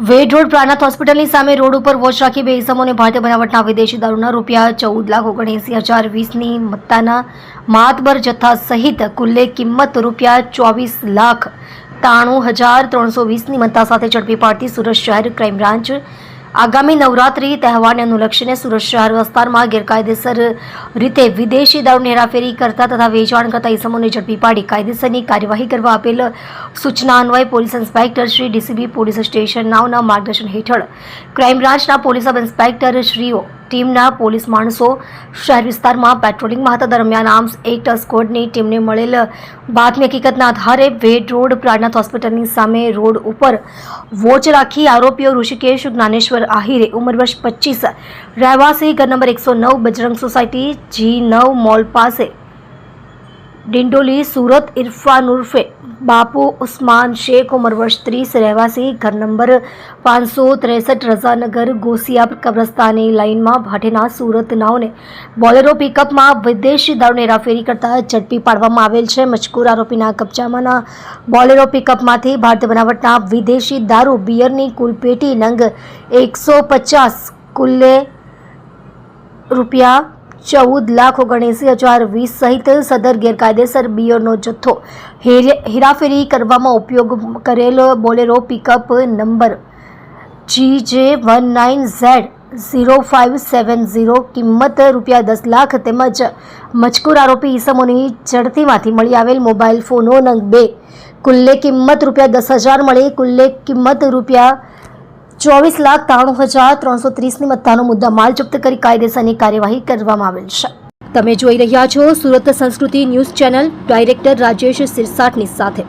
વેડ road Prannath હોસ્પિટલની સામે road ઉપર વોચ રાખી બે ઇસમોને ભારતીય બનાવટના વિદેશી દારૂના રૂપિયા ચૌદ લાખ ઓગણએંસી હજાર વીસની મત્તાના માતબર જથ્થા સહિત કુલ્લે કિંમત રૂપિયા ચોવીસ લાખ ત્રાણું હજાર ત્રણસો વીસની મત્તા સાથે ઝડપી પાડતી સુરત શહેર ક્રાઇમ બ્રાન્ચ આગામી નવરાત્રી તહેવારને અનુલક્ષીને સુરત શહેર વિસ્તારમાં ગેરકાયદેસર રીતે વિદેશી દારૂની હેરાફેરી કરતા તથા વેચાણ કરતા ઇસમોને ઝડપી પાડી કાયદેસરની કાર્યવાહી કરવા આપેલ સૂચના અન્વયે police inspector Shri DCB police station નાવના માર્ગદર્શન હેઠળ. ક્રાઇમ બ્રાન્ચના પોલીસ સબ ઇન્સ્પેક્ટર શ્રીઓ ટીમના પોલીસ માણસો શહેર વિસ્તારમાં પેટ્રોલિંગમાં હતા. દરમિયાન આર્મ્સ એક્ટ સ્કોડની ટીમને મળેલ બાતમી હકીકતના આધારે વેડ રોડ પ્રાણનાથ હોસ્પિટલની સામે રોડ ઉપર વોચ રાખી આરોપીઓ ઋષિકેશ જ્ઞાનેશ્વર આહિરે ઉંમર વર્ષ પચીસ, રહેવાસી ઘર નંબર એકસો નવ, બજરંગ સોસાયટી, જી નવ, મોલ પાસે ડિંડોલી, સુરત, ઇરફાન ઉર્ફે બાપુ ઉસ્માન શેખ ઉમર વર્ષ ત્રીસ રહેવાસી, ઘર નંબર પાંચસો ત્રેસઠ રઝાનગર, ગોસિયા કબ્રસ્તાની લાઇનમાં ભાટેના સુરત નાવને બોલેરો પિકઅપમાં વિદેશી દારૂની હેરાફેરી કરતા ઝડપી પાડવામાં આવેલ છે. મજકૂર આરોપીના કબજામાંના બોલેરો પિકઅપમાંથી ભારતીય બનાવટના વિદેશી દારૂ બિયરની કુલ પેટી નંગ એકસો પચાસ કુલ્લે રૂપિયા ચૌદ લાખ ઓગણએંસી હજાર વીસ સહિત સદર ગેરકાયદેસર બિયરનો જથ્થો હેરે- હેરાફેરી કરવામાં ઉપયોગ કરેલ Bolero pickup number G J one nine Z zero five seven zero કિંમત રૂપિયા દસ લાખ તેમજ મજકૂર આરોપી ઈસમોની ઝડતીમાંથી મળી આવેલ મોબાઈલ ફોનો નંગ બે. કુલ્લે કિંમત રૂપિયા દસ હજાર મળી, કુલ્લે કિંમત રૂપિયા ચોવીસ લાખ ત્રાણું હજાર ત્રણસો ત્રીસની મત્તાનો મુદ્દા માલ જપ્ત કરી કાયદેસરની કાર્યવાહી કરવામાં આવેલ છે. તમે જોઈ રહ્યા છો Surat Sanskriti news channel, director Rajesh સિરસાટની સાથે.